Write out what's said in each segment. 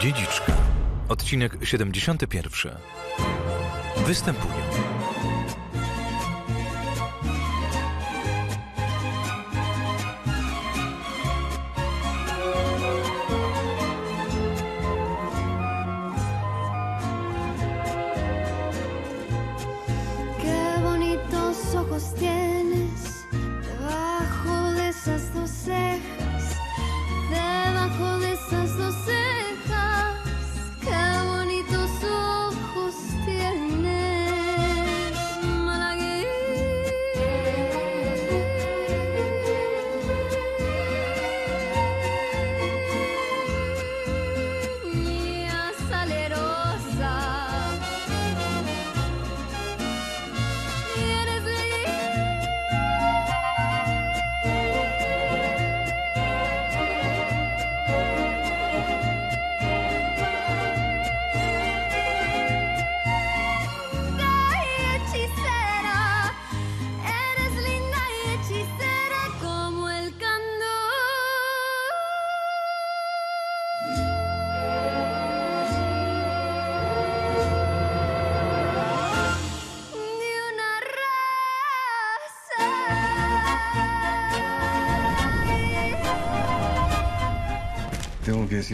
Dziedziczka. Odcinek 71. Występują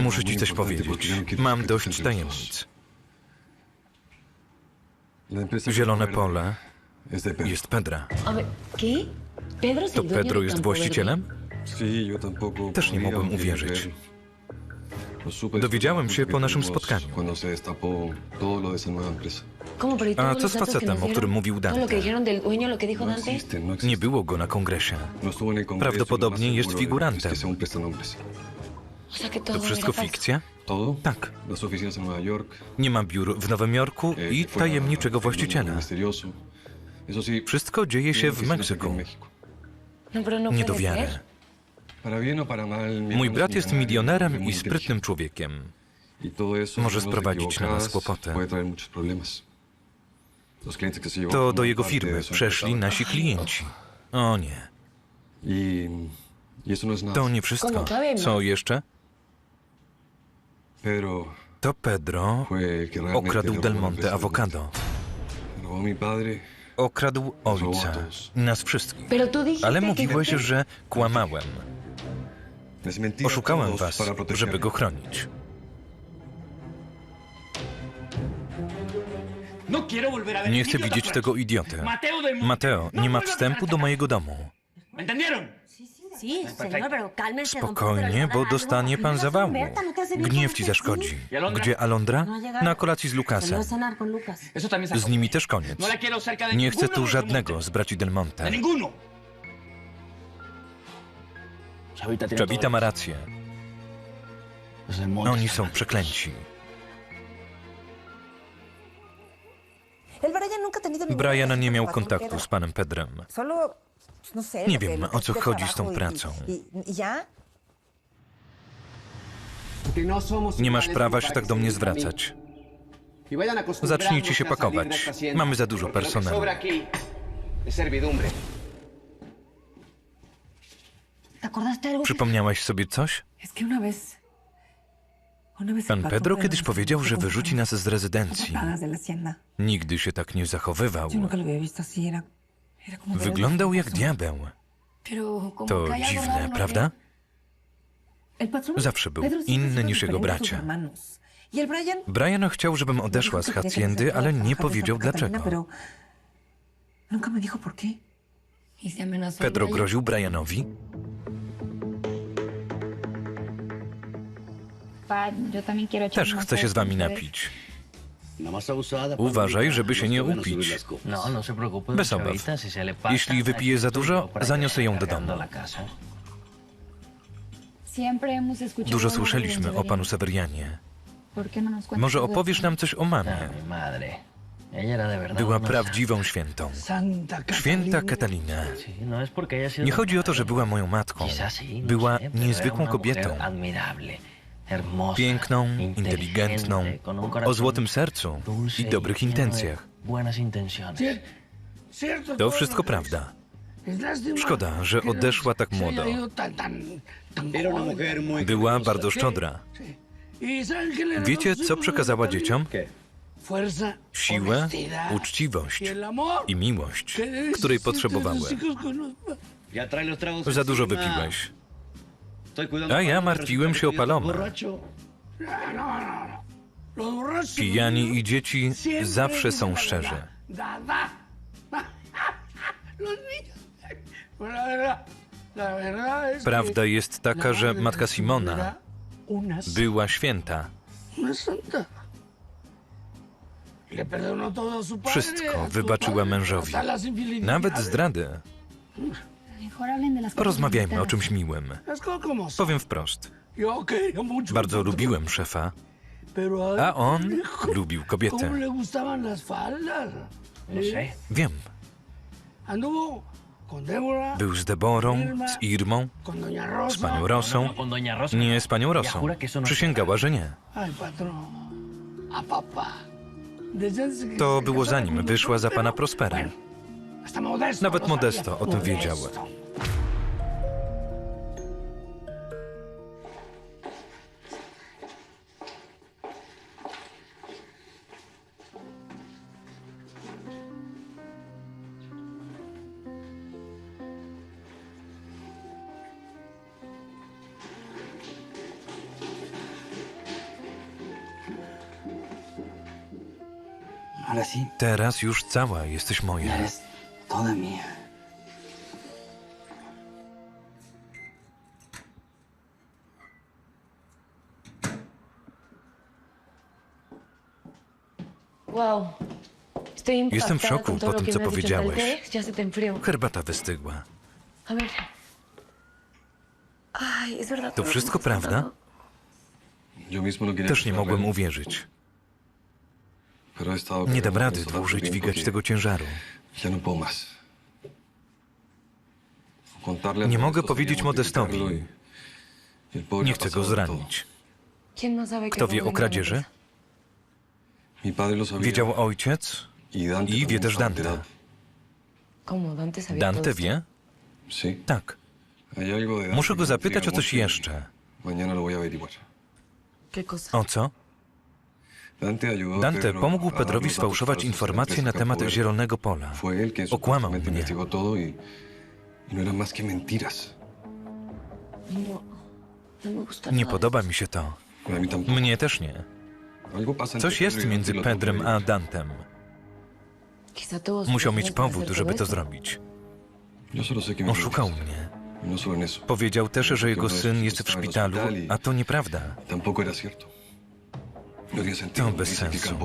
Muszę ci coś powiedzieć. Mam dość tajemnic. Zielone pole jest Pedra. A ver, ¿qué? ¿Pedro es To Pedro jest właścicielem? Też nie mogłem uwierzyć. Dowiedziałem się po naszym spotkaniu. ¿y A co z facetem, o którym mówił Dante. Nie było go na kongresie. Prawdopodobnie jest figurantem. Todo To wszystko falso. fikcja? Tak. Tak. Nie ma biur w Nowym Jorku i tajemniczego właściciela. Wszystko dzieje się w Meksyku. No, pero no Nie puede do wiary. ser. Mój brat jest milionerem i sprytnym człowiekiem. Może sprowadzić na nas kłopoty. To do jego firmy przeszli nasi klienci. O nie, to nie wszystko. Co jeszcze? To Pedro okradł Del Monte Avocado. Okradł ojca. Nas wszystkich. Ale mówiłeś, że kłamałem. Oszukałem was, żeby go chronić. Nie chcę widzieć tego idioty. Mateo nie ma wstępu do mojego domu. Señor, pero cálmese. don Pedro, le Spokojnie, a bo dar dostanie algo. pan No zawału. No Gniew ci zaszkodzi. Gdzie Alondra? No. Na kolacji z Lukasem. a cenar con Lucas. Z nimi też koniec. Nie chcę tu żadnego z braci Del Monte. Chavita ma rację. Oni są przeklęci. Brian nie miał kontaktu z panem Pedrem. No. Nie que- wiem, o co chodzi z tą pracą. Nie masz prawa się tak do mnie zwracać. Zacznijcie się pakować. Mamy za dużo personelu. Przypomniałaś sobie coś? Pan Pedro kiedyś powiedział, że wyrzuci nas z rezydencji. Nigdy się tak nie zachowywał. Wyglądał jak diabeł. To dziwne, ¿no prawda? Zawsze był inny niż jego bracia. Brian... Chciał, żebym odeszła z me ale nie powiedział dlaczego. Pedro groził Brianowi. Też chce się z wami napić. Uważaj, żeby się nie upić. Bez obaw. Jeśli wypije za dużo, zaniosę ją do domu. Dużo słyszeliśmy o panu Severianie. Może opowiesz nam coś o mamie? Była prawdziwą świętą. Święta Katalina. Nie chodzi o to, że była moją matką. Była niezwykłą kobietą. Piękną, inteligentną, o złotym sercu i dobrych intencjach. To wszystko prawda. Szkoda, że odeszła tak młodo. Była bardzo szczodra. Wiecie, co przekazała dzieciom? Siłę, uczciwość i miłość, której potrzebowały. Za dużo wypiłeś. A ja martwiłem się o Paloma. Pijani i dzieci zawsze są szczerzy. Prawda jest taka, że matka Simona była święta. Wszystko wybaczyła mężowi. Nawet zdrady. Porozmawiajmy o czymś miłym. Powiem wprost. Bardzo lubiłem szefa, a on lubił kobiety. Wiem. Był z Deborą, z Irmą, z panią Rosą. Nie z panią Rosą. Przysięgała, że nie. To było zanim wyszła za pana Prospera. Nawet Modesto o tym wiedział. Ahora sí, Teraz już cała jesteś moja. Wow. Jestem w szoku po tym, co powiedziałeś. Herbata wystygła. To wszystko prawda? Też nie mogłem uwierzyć. Nie dam rady dłużej dźwigać tego ciężaru. No Nie mogę powiedzieć Modestowi. y- Nie chcę go pasado de todo. ¿Quién zranić. no Kto wie o kradzieży? Wiedział ojciec i wie też Dante. Dante wie? Tak. Muszę go me zapytać o coś jeszcze. O co? Dante pomógł Pedrowi sfałszować informacje na temat. Zielonego Pola. Okłamał mnie. y, y no. No. No Nie podoba mi się to. Mnie też nie. Coś jest y między y lo tengo Pedrem a. Dantem. Musiał mieć powód, żeby to zrobić. Oszukał mnie. Powiedział też, że jego syn jest w szpitalu, a to nieprawda. To bez Dice que sensu.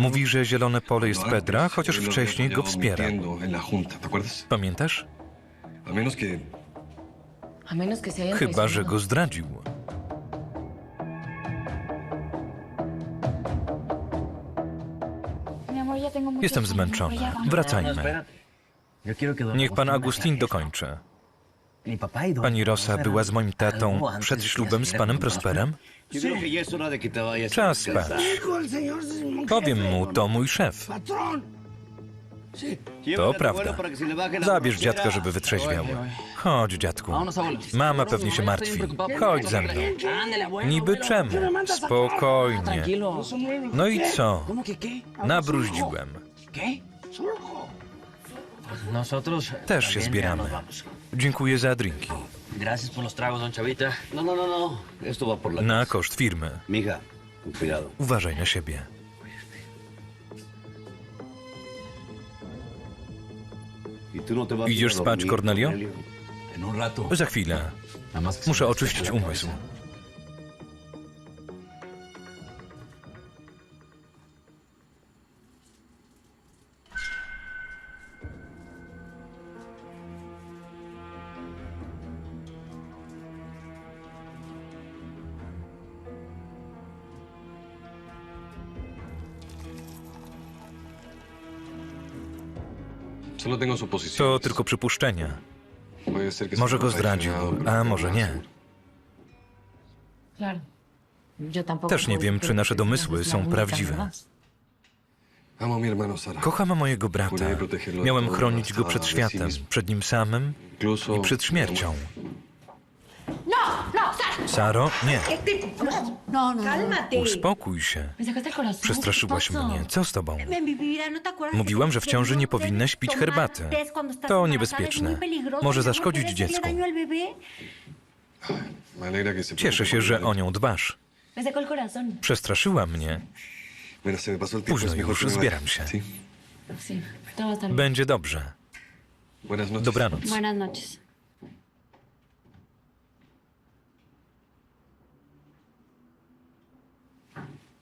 Mówi, że Zielone Pole jest Pedra, chociaż wcześniej go apoyaba wspierał. mintiendo en la junta, ¿te acuerdas? Pamiętasz? Chyba, że go zdradził. Jestem zmęczona. Wracajmy. Niech pan Agustin dokończy. Pani Rosa była z moim tatą przed ślubem z panem Prosperem? Czas spać. Powiem mu, to mój szef. To prawda. Zabierz dziadka, żeby wytrzeźwiał. Chodź, dziadku. Mama pewnie się martwi. Chodź ze mną. Niby czemu? Spokojnie. No i co? Nabruździłem. Też się zbieramy. Dziękuję za drinki. Gracias por los tragos, don Chavita. No, no, no, no. Esto va por la Na koszt firmy. Mija, con cuidado. Uważaj na siebie. ¿Y tú no te vas a ir Idziesz spać, dormir, Cornelio? Za chwilę. Muszę oczyścić umysł. To tylko przypuszczenia. Może go zdradził, pero a no może nie. Też nie wiem, czy nasze domysły są prawdziwe. Kocham mojego brata. Miałem chronić go przed światem, przed nim samym i przed śmiercią. No, no, Saro, nie. No, no. Cálmate. Uspokój się. Corazón. Przestraszyłaś mnie. Co z tobą? ¿no acuerdas Mówiłam, że w ciąży nie powinnaś pić herbaty. To niebezpieczne. Może zaszkodzić dziecku. Cieszę się, że o nią dbasz. Przestraszyła mnie. Późno już, zbieram się. Będzie dobrze. Dobranoc. Buenas noches. Qué bueno que ya se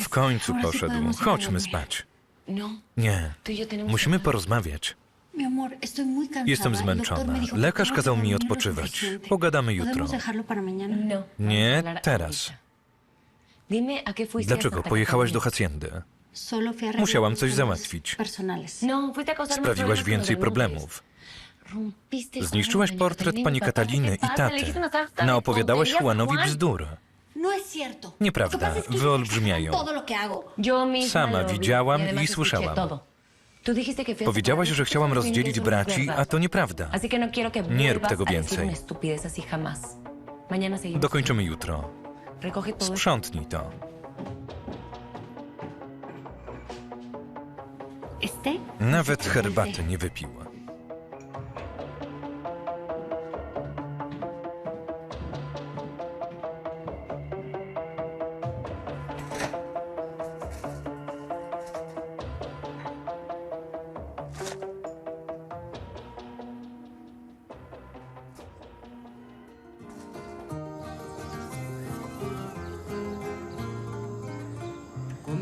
W końcu poszedł. Chodźmy spać. No, Nie. Musimy porozmawiać. Jestem zmęczona. Lekarz kazał mi odpoczywać. Pogadamy jutro. No. Nie teraz. ahorita. Dime, ¿a qué fuiste a Dlaczego pojechałaś do haciendy? Musiałam coś załatwić. No, Sprawiłaś więcej problemów. Zniszczyłaś portret pani. Kataliny ¿Qué i taty. Naopowiadałaś Juanowi Juan. bzdur. No es cierto. Nieprawda, wyolbrzymiają. Sama widziałam y i słyszałam. Powiedziałaś, że chciałam rozdzielić eso braci, a to nieprawda. No Nie rób tego więcej. Dokończymy jutro. Sprzątnij to. Nawet herbaty nie wypił.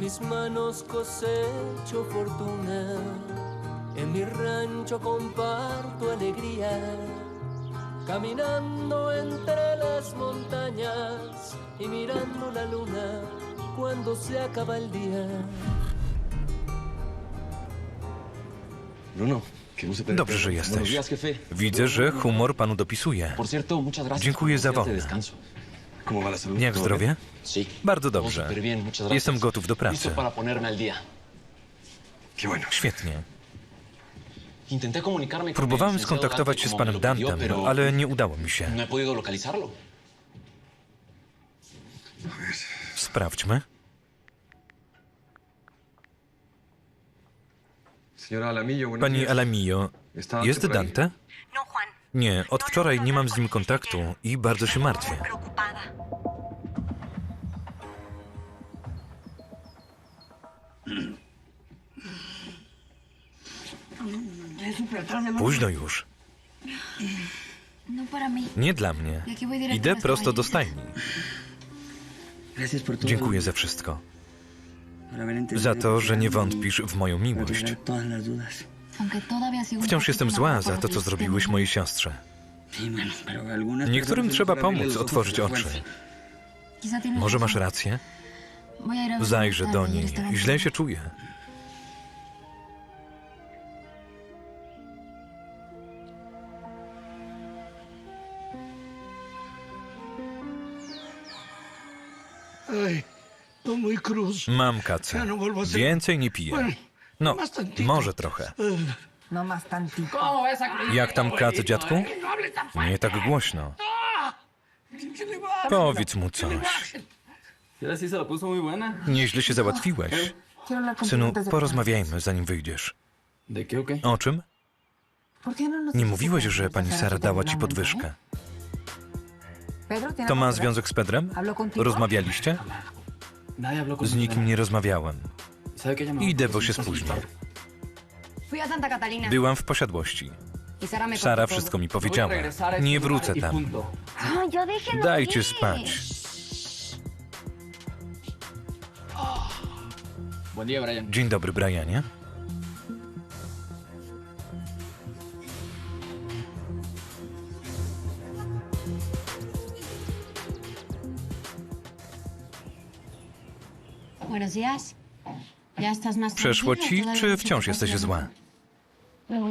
Mis manos cosecho fortuna, en mi rancho comparto alegría, caminando entre las montañas y mirando la luna cuando se acaba el día. Bruno. Dobrze, że jesteś. Widzę, że humor panu dopisuje. Por cierto, muchas gracias. Dziękuję por za wolne. Jak ¿Todo zdrowie? Bardzo dobrze. Jestem gotów do pracy. Świetnie. Próbowałem skontaktować się z panem Dantem, ale nie udało mi się. no. Sprawdźmy. Pani. Alamillo, ¿Está jest? Dante? No. Nie, od wczoraj nie mam z nim kontaktu i bardzo się martwię. Późno już. No. Nie dla mnie. Idę prosto do stajni. Dziękuję za wszystko. Za to, że nie wątpisz w moją miłość. Wciąż jestem zła za to, co zrobiłeś mojej siostrze. Niektórym trzeba pomóc otworzyć oczy. Może masz rację? Zajrzę do niej. Źle się czuję. Mam kacę. Więcej nie piję. No, może trochę. No. Jak tam kat, dziadku? Nie tak głośno. Powiedz mu coś. Nieźle się załatwiłeś. Synu, porozmawiajmy, zanim wyjdziesz. ¿De qué o czym? ¿Por qué no Nie mówiłeś, que że pani Sara dała ci podwyżkę. ¿No? Pedro, ¿tiene To ma związek z Pedrem? Rozmawialiście? Z nikim nie rozmawiałem. Idę, bo się spóźnię. Byłam w posiadłości. Y Sara wszystko mi No powiedziała. Nie wrócę y tam. déjenlo Dajcie spać. Dzień dobry, Brianie. Przeszło ci, czy wciąż te jesteś zła? No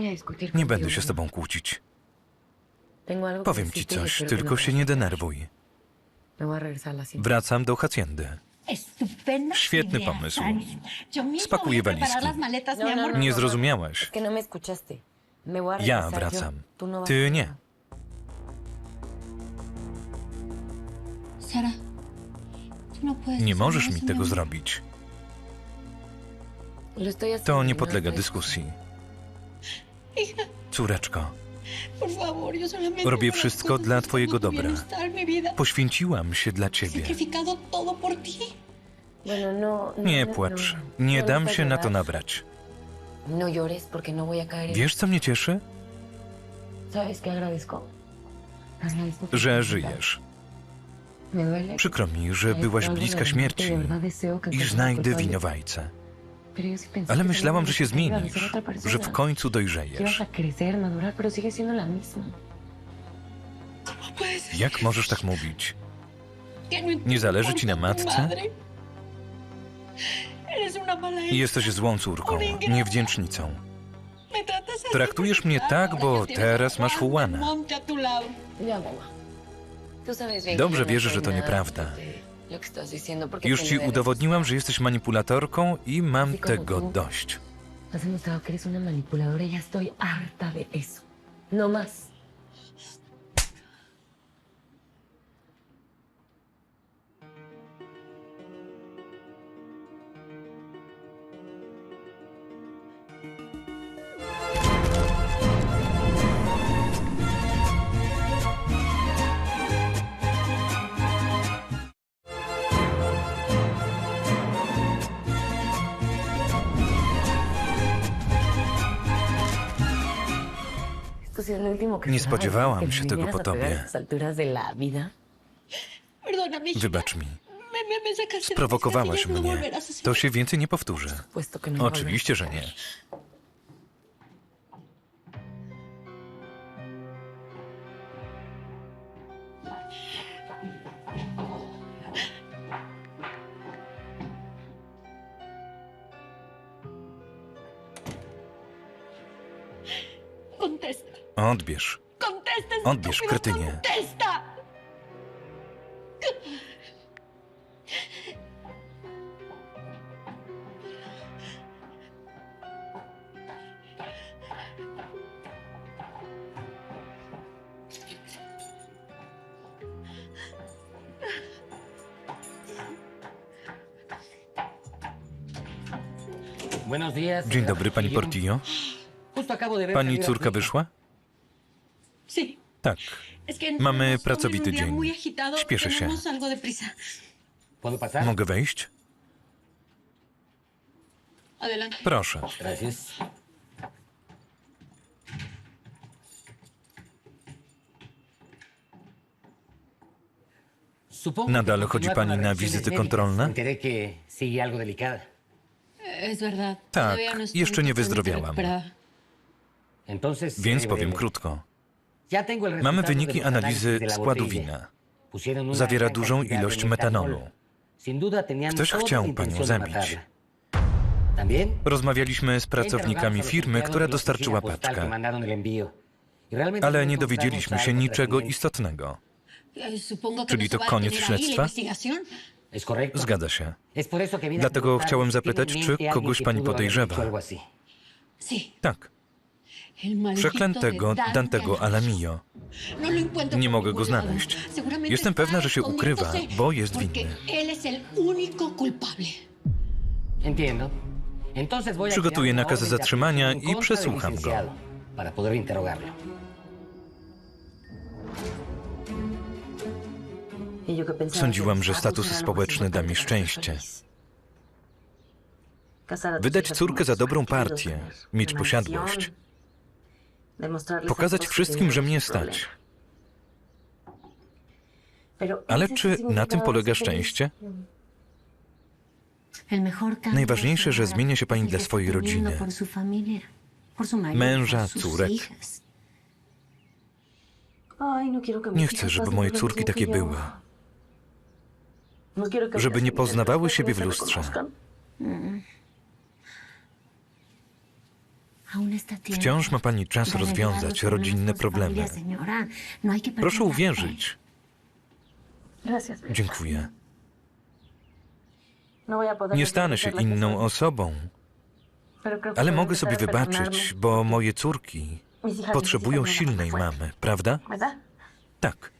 Nie będę się z tobą kłócić. Powiem ci y coś, tylko no się nie denerwuj. Wracam do haciendy. Świetny pomysł. Spakuję walizki. Nie zrozumiałaś. Ja wracam. No Ty nie. Nie możesz mi tego zrobić. To nie podlega dyskusji. Córeczko, robię wszystko dla twojego dobra. Poświęciłam się dla ciebie. no. no, Nie no, płacz. Nie dam się na to nabrać. Wiesz, co mnie cieszy? Że żyjesz. Przykro mi, że byłaś bliska śmierci i znajdę winowajcę. Ale myślałam, że się zmienisz, że w końcu dojrzejesz. Jak możesz tak mówić? No Nie zależy ci na matce? Jesteś złą córką, niewdzięcznicą. Traktujesz mnie tak, bo teraz masz Juan Juana. Monte a tu lado. Ya, mamá. Tú sabes bien Dobrze no wierzę, że to nieprawda. Porque Już ci udowodniłam, że jesteś manipulatorką i mam tego dość. Has demostrado que eres una manipuladora y ya estoy harta de eso. No más. Nie spodziewałam się tego po tobie. Wybacz mi. Sprowokowałaś no mnie. hacer To się więcej nie powtórzy. No Oczywiście, że nie. Odbierz. Odbierz, kretynie. Dzień dobry, pani Portillo. Pani córka wyszła? Tak. Mamy pracowity dzień. Śpieszę się. Mogę wejść? Proszę. Nadal chodzi pani na wizyty kontrolne? Tak, no jeszcze nie wyzdrowiałam. Więc powiem krótko. Mamy wyniki analizy składu wina. Zawiera dużą ilość metanolu. Ktoś chciał panią zabić. Rozmawialiśmy z pracownikami firmy, która dostarczyła paczkę, ale nie dowiedzieliśmy się niczego istotnego. Eh, Czyli no to koniec śledztwa? Zgadza się. Dlatego chciałem zapytać, czy kogoś pani podejrzewa. Tak, przeklętego Dantego Alamillo. No Nie mogę go znaleźć. Jestem pewna, że się ukrywa, bo jest winny. Przygotuję nakaz zatrzymania i przesłucham go. Sądziłam, że status społeczny da mi szczęście. Wydać córkę za dobrą partię, mieć posiadłość, pokazać wszystkim, że mnie stać. Ale czy na tym polega szczęście? Najważniejsze, że zmienia się pani dla swojej rodziny. Męża, córek. no Nie chcę, żeby moje córki takie były. No Żeby nie poznawały siebie w lustrze. Wciąż ma pani czas rozwiązać rodzinne problemy. No Proszę uwierzyć. Dziękuję. No Nie stanę się inną osobą, ale mogę sobie wybaczyć, bo moje córki potrzebują silnej mamy, prawda? Tak.